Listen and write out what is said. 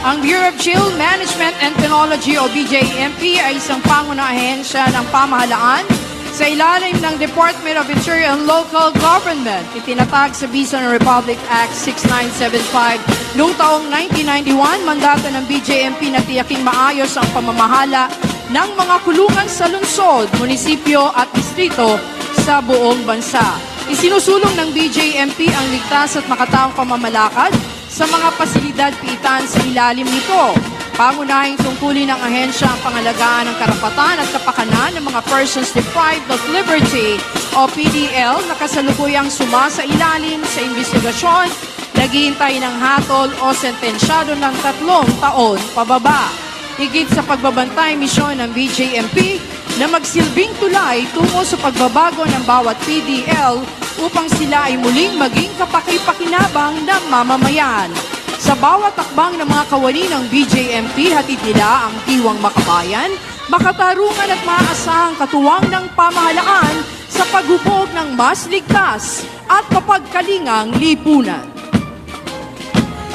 Ang Bureau of Jail Management and Penology o BJMP ay isang pangunang ahensya ng pamahalaan sa ilalim ng Department of Interior and Local Government. Itinatag sa Visa ng Republic Act 6975 noong taong 1991, mandato ng BJMP na tiyaking maayos ang pamamahala ng mga kulungan sa lungsod, munisipyo at distrito sa buong bansa. Isinusulong ng BJMP ang ligtas at makataong pamamalakad sa mga pasilidad pitan sa ilalim nito. Pangunahing tungkulin ng ahensya ang pangalagaan ng karapatan at kapakanan ng mga persons deprived of liberty o PDL na kasalukuyang sumasa ilalim sa investigasyon, naghihintay ng hatol o sentensyado ng tatlong taon pababa. Higit sa pagbabantay misyon ng BJMP na magsilbing tulay tungo sa pagbabago ng bawat PDL upang sila ay muling maging kapaki-pakinabang ng mamamayan. Sa bawat takbang ng mga kawani ng BJMP, hatid nila ang diwang makabayan, makatarungan at maaasahang katuwang ng pamahalaan sa paghubog ng mas ligtas at mapagkalingang lipunan.